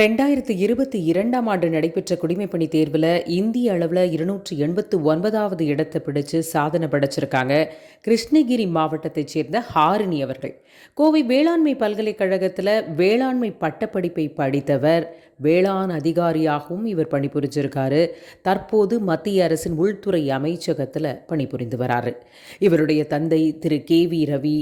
ரெண்டாயிரத்து இருபத்தி இரண்டாம் ஆண்டு நடைபெற்ற குடிமைப்பணி தேர்வில் இந்திய அளவில் இருநூற்றி எண்பத்து ஒன்பதாவது இடத்தை பிடிச்சு சாதனை படைச்சிருக்காங்க. கிருஷ்ணகிரி மாவட்டத்தைச் சேர்ந்த ஹாரிணி அவர்கள். கோவை வேளாண்மை பல்கலைக்கழகத்தில் வேளாண்மை பட்டப்படிப்பை படித்தவர் வேளாண் அதிகாரியாகவும் இவர் பணிபுரிஞ்சிருக்காரு. தற்போது மத்திய அரசின் உள்துறை அமைச்சகத்தில் பணிபுரிந்து வராரு. இவருடைய தந்தை திரு கே வி ரவி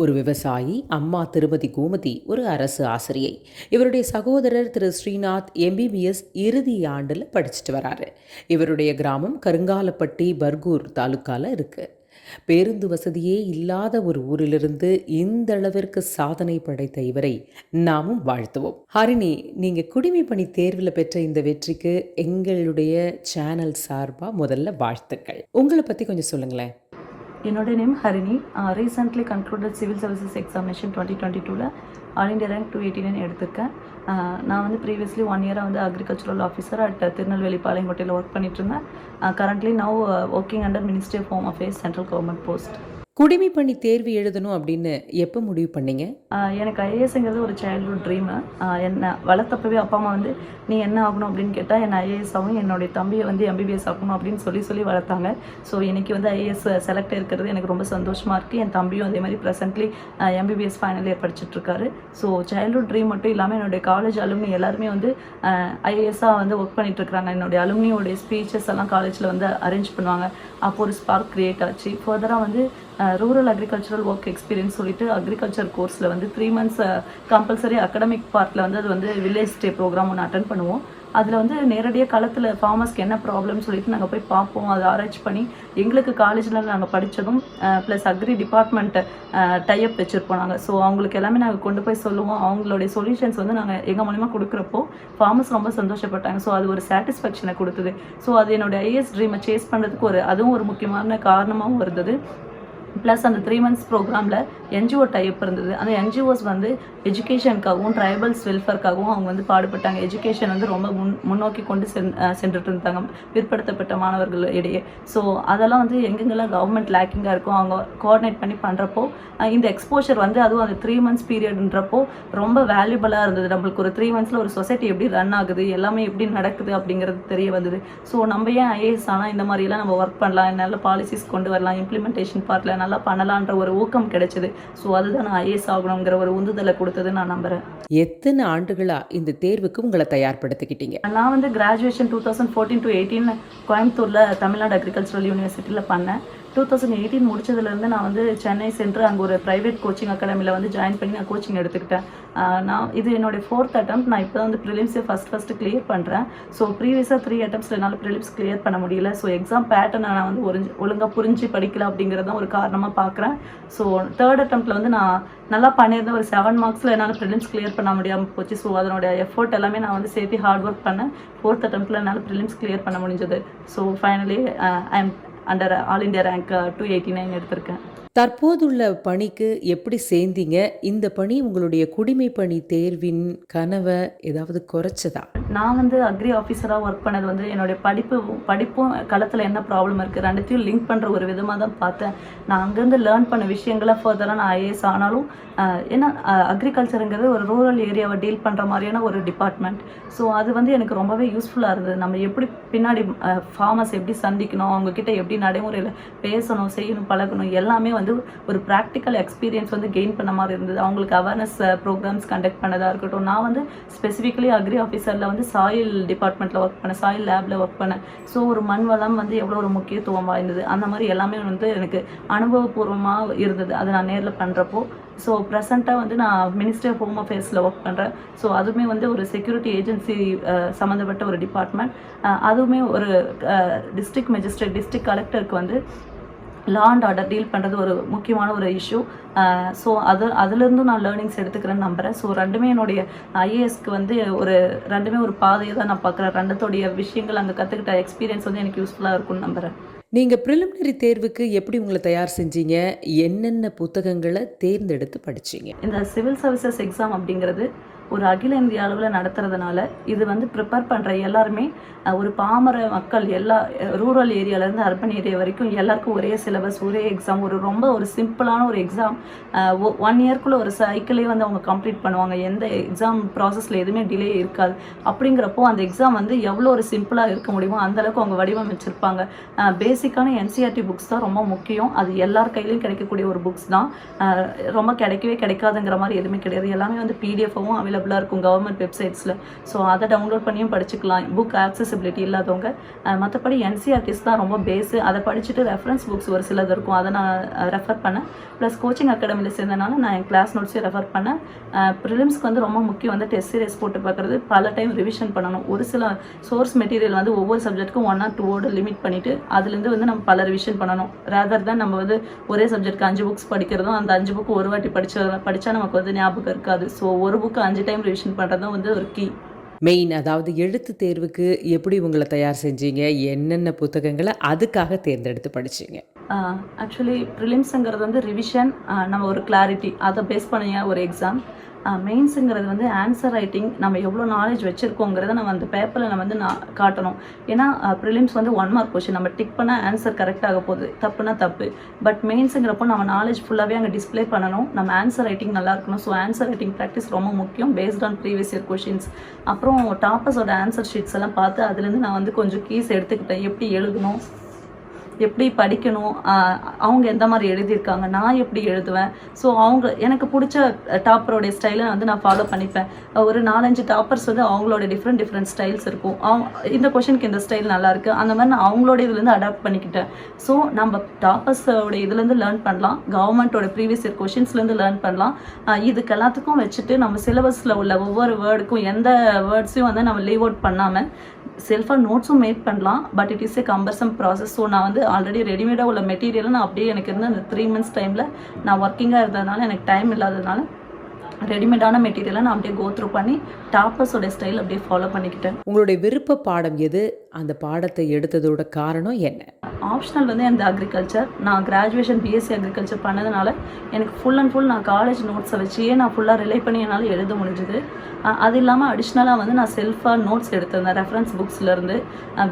ஒரு விவசாயி அம்மா திருமதி கோமதி ஒரு அரசு ஆசிரியை. இவருடைய சகோதரர் திரு ஸ்ரீநாத் எம்பிபிஎஸ் இறுதி ஆண்டில் படிச்சுட்டு வராரு. இவருடைய கிராமம் கருங்காலப்பட்டி பர்கூர் தாலுக்கால இருக்கு. பேருந்து வசதியே இல்லாத ஒரு ஊரிலிருந்து இந்த அளவிற்கு சாதனை படைத்த இவரை நாமும் வாழ்த்துவோம். ஹரிணி நீங்க பணி தேர்வில் பெற்ற இந்த வெற்றிக்கு எங்களுடைய சேனல் சார்பாக முதல்ல வாழ்த்துக்கள். உங்களை பற்றி கொஞ்சம் சொல்லுங்களேன். என்னோட name Harini. Recently concluded civil services examination twenty twenty டூவில் all India rank two eighty nine எடுத்திருக்கேன் நான் வந்து ப்ரீவியஸ்லி ஒன் இயராக வந்து அக்ரிகல்ச்சரல் ஆஃபீஸர் அட் திருநெல்வேலி பாளையங்கோட்டையில் ஒர்க் பண்ணிட்டு இருந்தேன். Currently now working under ministry of home affairs central government post குடிமை பணி தேர்வு எழுதணும் அப்படின்னு எப்போ முடிவு பண்ணீங்க? எனக்கு ஐஏஎஸ்ங்கிறது ஒரு சைல்ட்ஹுட் ட்ரீமு என்ன வளர்த்தப்பவே அப்பா அம்மா வந்து நீ என்ன ஆகணும்? அப்படின்னு கேட்டால் என் ஐஏஎஸ் ஆகும் என்னுடைய தம்பியை வந்து எம்பிபிஎஸ் ஆகணும் அப்படின்னு சொல்லி சொல்லி வளர்த்தாங்க. ஸோ இன்னைக்கு வந்து ஐஏஎஸ் செலக்ட் இருக்கிறது எனக்கு ரொம்ப சந்தோஷமாக இருக்குது என் தம்பியும் அதே மாதிரி ப்ரெசென்ட்லி எம்பிபிஎஸ் ஃபைனல் இயர் படிச்சுட்ருக்காரு ஸோ சைல்ட்ஹுட் ட்ரீம் மட்டும் இல்லாமல் என்னுடைய காலேஜ் அலுமினி எல்லாருமே வந்து ஐஏஎஸ்ஸாக வந்து ஒர்க் பண்ணிட்டு என்னுடைய அலுமினியோடைய ஸ்பீச்சஸ் எல்லாம் காலேஜில் வந்து அரேஞ்ச் பண்ணுவாங்க. அப்போ ஒரு ஸ்பார்க் க்ரியேட் ஆச்சு. ஃபர்தராக வந்து ரூரல் அக்ரிகல்ச்சரல் ஒர்க் எக்ஸ்பீரியன்ஸ் சொல்லிட்டு அக்ரிகல்ச்சர் கோர்ஸில் வந்து த்ரீ மந்த்ஸ் கம்பல்சரி அகடமிக் பார்ட்டில் வந்து அது வந்து வில்லேஜ் டே ப்ரோக்ராம் ஒன்று அட்டன் பண்ணுவோம். அதில் வந்து நேரடியாக களத்தில் ஃபார்மர்ஸ்க்கு என்ன ப்ராப்ளம்னு சொல்லிட்டு நாங்கள் போய் பார்ப்போம். அதை ஆராய்ச்சி பண்ணி எங்களுக்கு காலேஜில் நாங்கள் படித்ததும் ப்ளஸ் அக்ரி டிபார்ட்மெண்ட்டை டைப் வச்சுருப்போம் நாங்கள் ஸோ அவங்களுக்கு எல்லாமே நாங்கள் கொண்டு போய் சொல்லுவோம். அவங்களுடைய சொல்யூஷன்ஸ் வந்து நாங்கள் எங்கள் மூலிமா கொடுக்குறப்போ ஃபார்மர்ஸ் ரொம்ப சந்தோஷப்பட்டாங்க. ஸோ அது ஒரு சாட்டிஸ்ஃபேக்ஷனை கொடுத்தது. ஸோ அது என்னோட ஐஎஸ் ட்ரீமை சேஸ் பண்ணுறதுக்கு ஒரு அதுவும் ஒரு முக்கியமான காரணமாகவும் இருந்தது. ப்ளஸ் அந்த த்ரீ மந்த்ஸ் ப்ரோக்ராமில் என்ஜிஓ டைப் இருந்தது. அந்த என்ஜிஓஸ் வந்து எஜுகேஷனுக்காகவும் ட்ரைபல்ஸ் வெல்ஃபேர்க்காகவும் அவங்க வந்து பாடுபட்டாங்க. எஜுகேஷன் வந்து ரொம்ப முன் முன்னோக்கி கொண்டு சென் சென்றுட்டு இருந்தாங்க பிற்படுத்தப்பட்ட மாணவர்கள் இடையே. ஸோ அதெல்லாம் வந்து எங்கெங்கெல்லாம் கவர்மெண்ட் லேக்கிங்காக இருக்கும் அவங்க கோஆர்டினேட் பண்ணி பண்ணுறப்போ இந்த எக்ஸ்போஷர் வந்து அதுவும் அந்த த்ரீ மந்த்ஸ் பீரியட்ன்றப்போ ரொம்ப வேல்யூபலாக இருந்தது. நம்மளுக்கு ஒரு த்ரீ மந்த்ஸில் ஒரு சொசைட்டி எப்படி ரன் ஆகுது எல்லாமே எப்படி நடக்குது அப்படிங்கிறது தெரிய வந்தது. ஸோ நம்ம ஏன் ஐஏஎஸ் ஆனால் இந்த மாதிரியெல்லாம் நம்ம ஒர்க் பண்ணலாம் நல்ல பாலிசிஸ் கொண்டு வரலாம் இம்ப்ளிமெண்டேஷன் பார்ட்டில் நல்லா பண்ணலான்ற ஒரு ஊக்கம் கிடைச்சது. ஸோ அதுதான் நான் ஐஏஎஸ் ஆகணுங்கிற ஒரு உந்துதலை கொடுத்தது நான் நம்புகிறேன் எத்தனை ஆண்டுகளா இந்த தேர்வுக்கு உங்களை தயார்படுத்திக்கிட்டீங்க? நான் வந்து graduation two thousand fourteen to eighteen கோயம்புத்தூரில் தமிழ்நாடு அக்ரிகல்ச்சரல் யூனிவர்சிட்டியில் பண்ணேன். டூ தௌசண்ட் எயிட்டீன் முடிச்சதுலேருந்து நான் வந்து சென்னை சென்று அங்கே ஒரு ப்ரைவேட் கோச்சிங் அகாடமியில் வந்து ஜாயின் பண்ணி நான் கோச்சிங் எடுத்துக்கிட்டேன். நான் இது என்னுடைய ஃபோர்த் attempt. நான் இப்போ வந்து ப்ரிலிம்ஸே ஃபஸ்ட் ஃபஸ்ட்டு கிளியர் பண்ணுறேன் ஸோ ப்ரீவியஸாக த்ரீ அட்டம்ப்ஸில் என்னால் ப்ரிலிம்ஸ் கிளியர் பண்ண முடியல. ஸோ எக்ஸாம் பேட்டர்னை நான் வந்து ஒரிஞ்சு ஒழுங்காக புரிஞ்சு படிக்கல அப்படிங்கிறத ஒரு காரணமாக பார்க்குறேன் ஸோ தேர்ட் அட்டம்ப்ட்டில் வந்து நான் நல்லா பண்ணியிருந்தேன். ஒரு செவன் மார்க்ஸில் என்னால் ப்ரிலிம்ஸ் கிளியர் பண்ண முடியாமல் போச்சு. ஸோ அதனுடைய எஃபோர்ட் எல்லாமே நான் வந்து சேர்த்து ஹார்ட் ஒர்க் பண்ணேன். ஃபோர்த் அட்டம்ப்ட்டில் என்னால் ப்ரிலிம்ஸ் கிளியர் பண்ண முடிஞ்சது. So finally I am under all India rank two eighty nine எடுத்திருக்கேன். தற்போதுள்ள பணிக்கு எப்படி சேர்ந்தீங்க? இந்த பணி உங்களுடைய குடிமை பணி தேர்வின் கனவை ஏதாவது குறைச்சதா? நான் வந்து அக்ரி ஆஃபீஸராக ஒர்க் பண்ணது வந்து என்னுடைய படிப்பு படிப்பும் களத்தில் என்ன ப்ராப்ளம் இருக்குது ரெண்டுத்தையும் லிங்க் பண்ணுற ஒரு விதமாக தான் பார்த்தேன். நான் அங்கேருந்து லேர்ன் பண்ண விஷயங்களை ஃபர்தராக நான் ஐஏஎஸ் ஆனாலும் ஏன்னா அக்ரிகல்ச்சருங்கிறது ஒரு ரூரல் ஏரியாவை டீல் பண்ணுற மாதிரியான ஒரு டிபார்ட்மெண்ட் ஸோ அது வந்து எனக்கு ரொம்பவே யூஸ்ஃபுல்லாக இருந்தது. நம்ம எப்படி பின்னாடி ஃபார்மர்ஸ் எப்படி சந்திக்கணும்? அவங்கக்கிட்ட எப்படி நடைமுறையில் பேசணும் செய்யணும் பழகணும்? எல்லாமே வந்து ஒரு ப்ராக்டிக்கல் எக்ஸ்பீரியன்ஸ் வந்து கெயின் பண்ண மாதிரி இருந்தது. அவங்களுக்கு அவேர்னஸ் ப்ரோக்ராம்ஸ் கண்டக்ட் பண்ணதாக இருக்கட்டும். நான் வந்து ஸ்பெசிஃபிக்கலி அக்ரி ஆஃபீஸரில் வந்து சாயில் டிபார்ட்மெண்ட்டில் ஒர்க் பண்ணேன். சாயில் லேபில் ஒர்க் பண்ணேன். ஸோ ஒரு மண் வளம் வந்து எவ்வளோ ஒரு முக்கியத்துவம் வாய்ந்தது. அந்த மாதிரி எல்லாமே வந்து எனக்கு அனுபவபூர்வமாக இருந்தது. அதை நான் நேரில் பண்ணுறப்போ ஸோ ப்ரெசண்ட்டாக வந்து நான் மினிஸ்டர் ஆஃப் ஹோம் அஃபேர்ஸில் ஒர்க் பண்ணுறேன் ஸோ அதுவுமே வந்து ஒரு செக்யூரிட்டி ஏஜென்சி uh, சம்மந்தப்பட்ட ஒரு டிபார்ட்மெண்ட் uh, அதுவுமே ஒரு டிஸ்ட்ரிக்ட் மெஜிஸ்ட்ரேட் டிஸ்ட்ரிக்ட் கலெக்டருக்கு வந்து லா அண்ட் ஆர்டர் டீல் பண்ணுறது ஒரு முக்கியமான ஒரு இஷ்யூ ஸோ அது அதுலேருந்தும் நான் லேர்னிங்ஸ் எடுத்துக்கிறேன்னு நம்புகிறேன் ஸோ ரெண்டுமே என்னுடைய ஐஏஎஸ்க்கு வந்து ஒரு ரெண்டுமே ஒரு பாதையை தான் நான் பார்க்குறேன். ரெண்டத்தோடைய விஷயங்கள் அங்கே கற்றுக்கிட்ட எக்ஸ்பீரியன்ஸ் வந்து எனக்கு யூஸ்ஃபுல்லாக இருக்கும்னு நம்புகிறேன் நீங்க ப்ரிலிமினரி தேர்வுக்கு எப்படி உங்களை தயார் செஞ்சீங்க? என்னென்ன புத்தகங்களை தேர்ந்தெடுத்து படிச்சீங்க? இந்த சிவில் சர்வீசஸ் எக்ஸாம் அப்படிங்கிறது ஒரு அகில இந்திய அளவில் நடத்துறதுனால இது வந்து ப்ரிப்பேர் பண்ணுற எல்லாருமே ஒரு பாமர மக்கள் எல்லா ரூரல் ஏரியாவிலேருந்து அர்பன் ஏரியா வரைக்கும் எல்லாருக்கும் ஒரே சிலபஸ் ஒரே எக்ஸாம் ஒரு ரொம்ப ஒரு சிம்பிளான ஒரு எக்ஸாம் ஒன் இயர்க்குள்ளே ஒரு சைக்கிளே வந்து அவங்க கம்ப்ளீட் பண்ணுவாங்க. எந்த எக்ஸாம் ப்ராசஸில் எதுவுமே டிலே இருக்காது. அப்படிங்கிறப்போ அந்த எக்ஸாம் வந்து எவ்வளோ ஒரு சிம்பிளாக இருக்க முடியுமோ அந்தளவுக்கு அவங்க வடிவமைச்சிருப்பாங்க. பேசிக்கான என்சிஆர்டி புக்ஸ் தான் ரொம்ப முக்கியம். அது எல்லார் கையிலையும் கிடைக்கக்கூடிய ஒரு புக்ஸ் தான். ரொம்ப கிடைக்கவே கிடைக்காதுங்கிற மாதிரி எதுவுமே கிடையாது. எல்லாமே வந்து பிடிஎஃபாகவும் அவைலபிளாக இருக்கும் கவர்மெண்ட் வெப்சைட்ஸில் ஸோ அதை டவுன்லோட் பண்ணியும் படிச்சுக்கலாம். புக் ஆக்சசிபிலிட்டி இல்லாதவங்க. மற்றபடி என்சிஆர்டிஸ் தான் ரொம்ப பேஸு அதை படிச்சுட்டு ரெஃபரன்ஸ் புக்ஸ் ஒரு சிலது இருக்கும். அதை நான் ரெஃபர் பண்ணேன். ப்ளஸ் கோச்சிங் அகாடமியில் சேர்ந்தனால நான் என் கிளாஸ் நோட்ஸையும் ரெஃபர் பண்ணேன். ப்ரிலிம்ஸ்க்கு வந்து ரொம்ப முக்கியம் வந்து டெஸ்ட் சீரியஸ் போட்டு பார்க்குறது. பல டைம் ரிவிஷன் பண்ணணும். ஒரு சில சோர்ஸ் மெட்டீரியல் வந்து ஒவ்வொரு சப்ஜெக்ட்டுக்கும் ஒன் ஆர் டூவோடு லிமிட் பண்ணிவிட்டு அதுலேருந்து வந்து நம்ம பல ரிவிஷன் பண்ணணும். ரேதர் தான் நம்ம வந்து ஒரே சப்ஜெக்ட்க்கு அஞ்சு புக்ஸ் படிக்கிறதும் அந்த அஞ்சு புக்கு ஒரு வாட்டி படிச்ச படித்தா நமக்கு வந்து ஞாபகம் இருக்காது. ஸோ ஒரு புக்கு அஞ்சு டைம் ரிவிஷன் தான் வந்து ஒரு கீ மெயின் அதாவது எழுத்து தேர்வுக்கு எப்படி உங்களை தயார் செஞ்சீங்க என்னென்ன புத்தகங்களை அதுக்காக தேர்ந்தெடுத்து படிச்சீங்க. ஆக்சுவலி ப்ரிலிம்ஸுங்கிறது வந்து ரிவிஷன் நம்ம ஒரு கிளாரிட்டி அதை பேஸ் பண்ணிய ஒரு எக்ஸாம் மெயின்ஸுங்கிறது வந்து ஆன்சர் ரைட்டிங் நம்ம எவ்வளோ நாலேஜ் வச்சுருக்கோங்கிறத நம்ம அந்த பேப்பரில் நம்ம வந்து நான் காட்டணும். ஏன்னா ப்ரிலிம்ஸ் வந்து ஒன் மார்க் கொஷின் நம்ம டிக் பண்ணால் ஆன்சர் கரெக்டாக போகுது. தப்புனா தப்பு. பட் மெயின்ஸுங்கிறப்போ நம்ம நாலேஜ் ஃபுல்லாகவே அங்கே டிஸ்ப்ளே பண்ணணும். நம்ம ஆன்சர் ரைட்டிங் நல்லா இருக்கணும். ஸோ ஆன்சர் ரைட்டிங் ப்ராக்டிஸ் ரொம்ப முக்கியம் based on previous year questions அப்புறம் டாப்பர்ஸோட ஆன்சர் ஷீட்ஸ் எல்லாம் பார்த்து அதுலேருந்து நான் வந்து கொஞ்சம் கீஸ் எடுத்துக்கிட்டேன். எப்படி எழுதணும்? எப்படி படிக்கணும்? அவங்க எந்த மாதிரி எழுதியிருக்காங்க? நான் எப்படி எழுதுவேன்? ஸோ அவங்க எனக்கு பிடிச்ச டாப்பரோடைய ஸ்டைலை வந்து நான் ஃபாலோ பண்ணிப்பேன். ஒரு நாலஞ்சு டாப்பர்ஸ் வந்து அவங்களோட டிஃப்ரெண்ட் டிஃப்ரெண்ட் ஸ்டைல்ஸ் இருக்கும். அவங்க இந்த கொஷனுக்கு இந்த ஸ்டைல் நல்லாயிருக்கு. அந்த மாதிரி நான் அவங்களோட இதுலேருந்து அடாப்ட் பண்ணிக்கிட்டேன். ஸோ நம்ம டாப்பர்ஸோட இதுலேருந்து லேர்ன் பண்ணலாம். கவர்மெண்ட்டோட ப்ரீவியஸ் இயர் கொஷின்ஸ்லேருந்து லேர்ன் பண்ணலாம். இதுக்கு எல்லாத்துக்கும் வச்சுட்டு நம்ம சிலபஸில் உள்ள ஒவ்வொரு வேர்டுக்கும் எந்த வேர்ட்ஸையும் வந்து நம்ம லீவ் அவுட் பண்ணாமல் செல்ஃபாக நோட்ஸும் மேக் பண்ணலாம். But it is a cumbersome process so நான் வந்து ஆல்ரெடி ரெடிமேடாக உள்ள மெட்டீரியலை நான் அப்படியே எனக்கு இருந்த அந்த த்ரீ மந்த்ஸ் டைமில் நான் ஒர்க்கிங்காக இருந்ததுனால எனக்கு டைம் இல்லாததுனால ரெடிமேடான மெட்டீரியலை நான் அப்படியே கோத்ரூ பண்ணி டாப்பர்ஸோட ஸ்டைல் அப்படியே ஃபாலோ பண்ணிக்கிட்டேன். உங்களுடைய விருப்ப பாடம் எது? அந்த பாடத்தை எடுத்ததோட காரணம் என்ன? ஆப்ஷனல் வந்து அந்த அக்ரிகல்ச்சர் நான் கிராஜுவேஷன் பிஎஸ்சி அக்ரிகல்ச்சர் பண்ணதுனால எனக்கு ஃபுல் அண்ட் ஃபுல் நான் காலேஜ் நோட்ஸை வச்சே நான் ஃபுல்லாக ரிலே பண்ணி என்னால் எழுத முடிஞ்சுது. அது இல்லாமல் அடிஷ்னலாக வந்து நான் செல்ஃபாக நோட்ஸ் எடுத்திருந்தேன் ரெஃபரன்ஸ் புக்ஸ்லேருந்து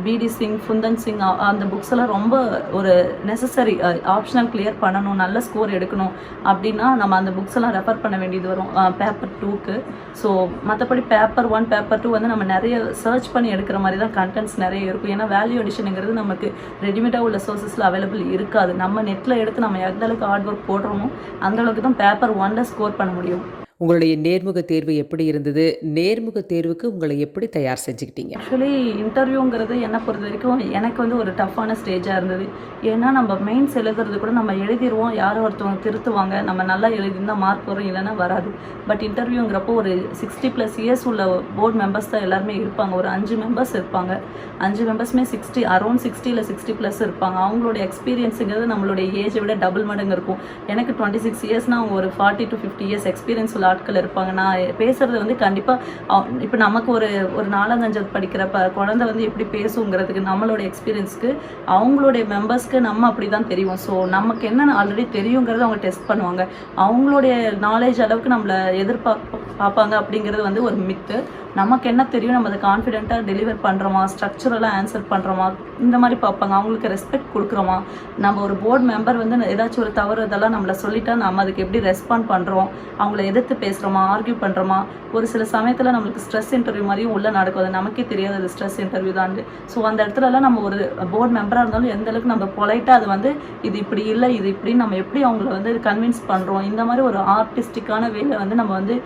பிடி சிங் ஃபுந்தன் சிங் அந்த புக்ஸ் எல்லாம் ரொம்ப ஒரு நெசசரி ஆப்ஷனல் கிளியர் பண்ணணும் நல்ல ஸ்கோர் எடுக்கணும் அப்படின்னா நம்ம அந்த புக்ஸ் எல்லாம் ரெஃபர் பண்ண வேண்டியது வரும். பேப்பர் டூக்கு ஸோ மற்றபடி பேப்பர் ஒன் பேப்பர் டூ வந்து நம்ம நிறைய சர்ச் பண்ணி எடுக்கிற மாதிரி தான் கண்டென்ட்ஸ் நிறைய இருக்கும். ஏன்னா வேல்யூ அடிஷனுங்கிறது நமக்கு ரெடிமேடாக உள்ள சோர்ஸஸில் அவைலபிள் இருக்காது. நம்ம நெட்டில் எடுத்து நம்ம எந்த அளவுக்கு ஹார்ட் ஒர்க் போடுறோமோ அந்த அளவுக்கு தான் பேப்பர் ஒன்ல ஸ்கோர் பண்ண முடியும். உங்களுடைய நேர்முக தேர்வு எப்படி இருந்தது? நேர்முக தேர்வுக்கு உங்களை எப்படி தயார் செஞ்சுக்கிட்டீங்க? ஆக்சுவலி இன்டர்வியூங்கிறது என்னை பொறுத்த வரைக்கும் எனக்கு வந்து ஒரு டஃப்பான ஸ்டேஜாக இருந்தது. ஏன்னா நம்ம மெயின்ஸ் எழுதுறது கூட நம்ம எழுதிடுவோம் யாரோ ஒருத்தவங்க திருத்துவாங்க. நம்ம நல்லா எழுதியிருந்தா மார்க் வரும் இல்லைன்னா வராது. பட் இன்டர்வியூங்கிறப்போ ஒரு சிக்ஸ்டி ப்ளஸ் இயர்ஸ் உள்ள போர்ட் மெம்பர்ஸ் தான் எல்லாருமே இருப்பாங்க. ஒரு அஞ்சு மெம்பர்ஸ் இருப்பாங்க. அஞ்சு மெம்பர்ஸுமே சிக்ஸ்டி அரௌண்ட் சிக்ஸ்டி இல்லை சிக்ஸ்டி ப்ளஸ் இருப்பாங்க. அவங்களோட எக்ஸ்பீரியன்ஸுங்கிறது நம்மளுடைய ஏஜை விட டபுள் மடங்கு இருக்கும். எனக்கு டுவெண்ட்டி சிக்ஸ் இயர்ஸ்னால் அவங்க ஒரு forty to fifty years experience உள்ள ஆட்கள் இருப்பாங்க. நான் பேசுறது வந்து கண்டிப்பாக இப்போ நமக்கு ஒரு ஒரு நாலஞ்சது படிக்கிறப்ப குழந்தை வந்து எப்படி பேசுங்கிறதுக்கு நம்மளோட எக்ஸ்பீரியன்ஸ்க்கு அவங்களுடைய மெம்பர்ஸ்க்கு நம்ம அப்படி தான் தெரியும். ஸோ நமக்கு என்னென்ன ஆல்ரெடி தெரியுங்கிறத அவங்க டெஸ்ட் பண்ணுவாங்க. அவங்களுடைய நாலேஜ் அளவுக்கு நம்மளை எதிர்பார்ப்ப பார்ப்பாங்க அப்படிங்கிறது வந்து ஒரு மித்து நமக்கு என்ன தெரியும்? நம்ம அதை கான்ஃபிடென்ட்டாக டெலிவர் பண்ணுறோமா ஸ்ட்ரக்சரலாக ஆன்சர் பண்ணுறோமா இந்த மாதிரி பார்ப்பாங்க. அவங்களுக்கு ரெஸ்பெக்ட் கொடுக்குறோமா? நம்ம ஒரு போர்டு மெம்பர் வந்து ஏதாச்சும் ஒரு தவறு இதெல்லாம் நம்மளை சொல்லிட்டா நம்ம அதுக்கு எப்படி ரெஸ்பாண்ட் பண்ணுறோம் அவங்கள எதிர்த்து பேசுகிறோமா ஆர்கியூ பண்ணுறோமா ஒரு சில சமயத்தில் நம்மளுக்கு ஸ்ட்ரெஸ் இன்டர்வியூ மாதிரியும் உள்ளே நடக்கும். அது நமக்கே தெரியாது. அது ஸ்ட்ரெஸ் இன்டர்வியூ தான் ஸோ அந்த இடத்துலலாம் நம்ம ஒரு போர்டு மெம்பராக இருந்தாலும் எந்த அளவுக்கு நம்ம பொலைட்டாக அது வந்து இது இப்படி இல்லை இது இப்படின்னு நம்ம எப்படி அவங்கள வந்து கன்வின்ஸ் பண்ணுறோம் இந்த மாதிரி ஒரு ஆர்டிஸ்டிக்கான வேலை வந்து நம்ம வந்து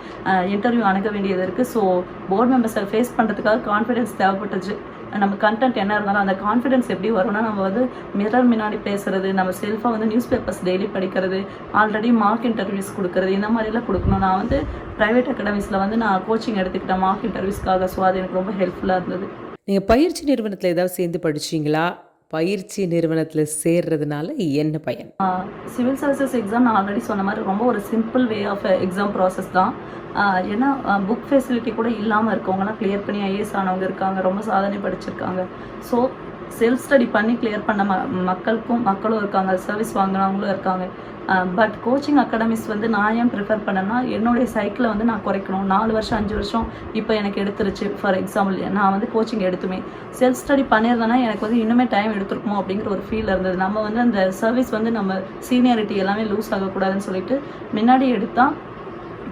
இன்டர்வியூ அணுக வேண்டியது இருக்குது ஸோ போர்ட் மெம்பர்ஸை ஃபேஸ் பண்ணுறதுக்காக கான்ஃபிடென்ஸ் தேவைப்பட்டுச்சு. நம்ம கண்டென்ட் என்ன இருந்தாலும் அந்த கான்ஃபிடென்ஸ் எப்படி வரும்னா நம்ம வந்து மிரர் முன்னாடி பேசுறது நம்ம செல்ஃபாக வந்து நியூஸ் பேப்பர்ஸ் டெய்லி படிக்கிறது ஆல்ரெடி மார்க் இன்டர்வியூஸ் கொடுக்குறது இந்த மாதிரிலாம் கொடுக்கணும். நான் வந்து ப்ரைவேட் அகாடமிஸில் வந்து நான் கோச்சிங் எடுத்துக்கிட்டேன் மார்க் இன்டர்வியூஸ்க்காக ஸோ அது எனக்கு ரொம்ப ஹெல்ப்ஃபுல்லாக இருந்தது. நீங்கள் பயிற்சி நிறுவனத்தில் ஏதாவது சேர்ந்து படிச்சீங்களா? பயிற்சி நிறுவனத்தில் சேர்றதுனால என்ன பயன்? சிவில் சர்வீசஸ் எக்ஸாம் நான் ஆல்ரெடி சொன்ன மாதிரி ரொம்ப ஒரு simple way of exam process தான். ஏன்னா புக் ஃபெசிலிட்டி கூட இல்லாமல் இருக்கவங்கலாம் கிளியர் பண்ணி ஐஏஎஸ் ஆனவங்க இருக்காங்க ரொம்ப சாதனை படிச்சிருக்காங்க. ஸோ செல்ஃப் ஸ்டடி பண்ணி கிளியர் பண்ண ம மக்களுக்கும் மக்களும் இருக்காங்க சர்வீஸ் வாங்கினவங்களும் இருக்காங்க. பட் கோச்சிங் அகாடமிஸ் வந்து நான் ஏன் ப்ரிஃபர் பண்ணேன்னா என்னுடைய சைக்கிளை வந்து நான் குறைக்கணும். நாலு வருஷம் அஞ்சு வருஷம் இப்போ எனக்கு எடுத்துருச்சு. ஃபார் எக்ஸாம்பிள் நான் வந்து கோச்சிங் எடுத்துமே. செல்ஃப் ஸ்டடி பண்ணியிருந்தேன்னா எனக்கு வந்து இன்னுமே டைம் எடுத்துருக்குமோ அப்படிங்கிற ஒரு ஃபீல் இருந்தது. நம்ம வந்து அந்த சர்வீஸ் வந்து நம்ம சீனியாரிட்டி எல்லாமே லூஸ் ஆகக்கூடாதுன்னு சொல்லிட்டு முன்னாடி எடுத்தால்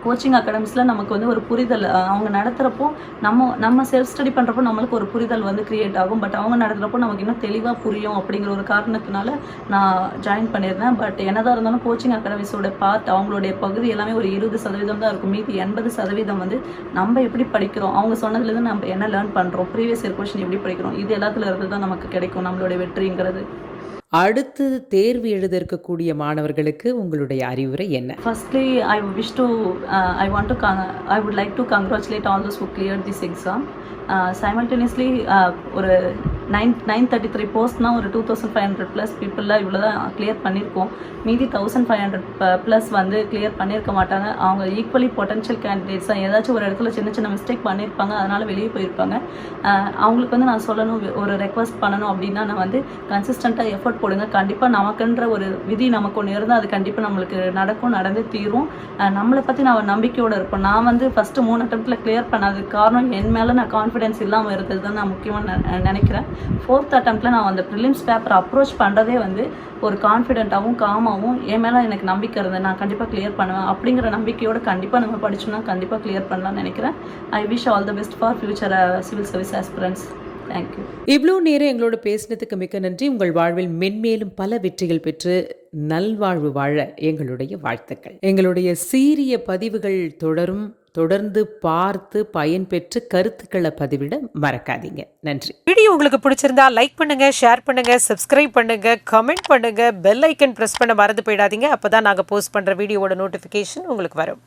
கோச்சிங் அகாடமிஸில் நமக்கு வந்து ஒரு புரிதல் அவங்க நடத்துகிறப்போ நம்ம நம்ம செல்ஃப் ஸ்டடி பண்ணுறப்போ நம்மளுக்கு ஒரு புரிதல் வந்து கிரியேட் ஆகும். பட் அவங்க நடத்துகிறப்போ நமக்கு இன்னும் தெளிவாக புரியும் அப்படிங்கிற ஒரு காரணத்தினால நான் ஜாயின் பண்ணியிருந்தேன். பட் என்னதான் இருந்தாலும் கோச்சிங் அகாடமிஸோட பார்ட் அவங்களுடைய பகுதி எல்லாமே ஒரு இருபது சதவீதம் தான் இருக்கும். மீதி எண்பது சதவீதம் வந்து நம்ம எப்படி படிக்கிறோம்? அவங்க சொன்னதுலேருந்து நம்ம என்ன லேர்ன் பண்ணுறோம் ப்ரீவியஸ் இயர் கொஷின் எப்படி படிக்கிறோம்? இது எல்லாத்துல இருந்து தான் நமக்கு கிடைக்கும் நம்மளுடைய வெற்றிங்கிறது. அடுத்து தேர்வு எழுத இருக்கக்கூடிய மாணவர்களுக்கு உங்களுடைய அறிவுரை என்ன firstly I wish to I want to I would like to congratulate all those who clear this exam simultaneously ஒரு நைன் நைன் தேர்ட்டி த்ரீ போஸ்ட்னால் ஒரு two thousand five hundred plus பீப்புளில் இவ்வளோ தான் கிளியர் பண்ணியிருக்கோம். மீதி தௌசண்ட் ஃபைவ் ஹண்ட்ரட் ப்ளஸ் வந்து clear பண்ணியிருக்க மாட்டாங்க. அவங்க ஈக்குவலி பொட்டன்ஷியல் கேண்டிடேட்ஸ் தான் ஏதாச்சும் ஒரு இடத்துல சின்ன சின்ன மிஸ்டேக் பண்ணியிருப்பாங்க. அதனால் வெளியே போயிருப்பாங்க. அவங்களுக்கு வந்து நான் சொல்லணும் ஒரு ரெக்வஸ்ட் பண்ணணும் அப்படின்னா நான் வந்து கன்சிஸ்டண்ட்டாக எஃபர்ட் போடுங்க. கண்டிப்பாக நமக்குன்ற ஒரு விதி நமக்கு ஒன்று இருந்தால் அது கண்டிப்பாக நம்மளுக்கு நடக்கும் நடந்து தீரும். நம்மளை பற்றி நான் ஒரு நம்பிக்கையோடு இருப்போம் நான் வந்து ஃபஸ்ட்டு மூணு அட்டம்ப்டில் கிளியர் பண்ணாததுக்கு காரணம் என் மேலே நான் கான்ஃபிடென்ஸ் இல்லாமல் இருந்தது தான் நான் முக்கியமாக நெ- நினைக்கிறேன். ஃபோர்த் அட்டம்ப்டில் நான் அந்த ப்ரிலிம்ஸ் பேப்பர் அப்ரோச் பண்ணுறதே வந்து ஒரு கான்ஃபிடென்ட்டாகவும் காமாகவும் என் மேலே எனக்கு நம்பிக்கை இருந்தது. நான் கண்டிப்பாக கிளியர் பண்ணுவேன் அப்படிங்கிற நம்பிக்கையோடு கண்டிப்பாக நம்ம படிச்சோம்னா கண்டிப்பாக கிளியர் பண்ணலாம்னு நினைக்கிறேன். I wish all the best for future civil service aspirants thank you இவ்வளோ நேரம் எங்களோட பேசினதுக்கு மிக்க நன்றி. உங்கள் வாழ்வில் மென்மேலும் பல வெற்றிகள் பெற்று நல்வாழ்வு வாழ எங்களுடைய வாழ்த்துக்கள். எங்களுடைய சீரிய பதிவுகள் தொடரும். தொடர்ந்து பார்த்து பயன்பெற்று கருத்துக்களை பதிவிட மறக்காதீங்க. நன்றி. வீடியோ உங்களுக்கு பிடிச்சிருந்தா லைக் பண்ணுங்க ஷேர் பண்ணுங்க சப்ஸ்கிரைப் பண்ணுங்க கமெண்ட் பண்ணுங்க பெல் ஐக்கன் பிரஸ் பண்ண மறந்து போயிடாதீங்க. அப்பதான் நாங்க போஸ்ட் பண்ற வீடியோவோட நோட்டிபிகேஷன் உங்களுக்கு வரும்.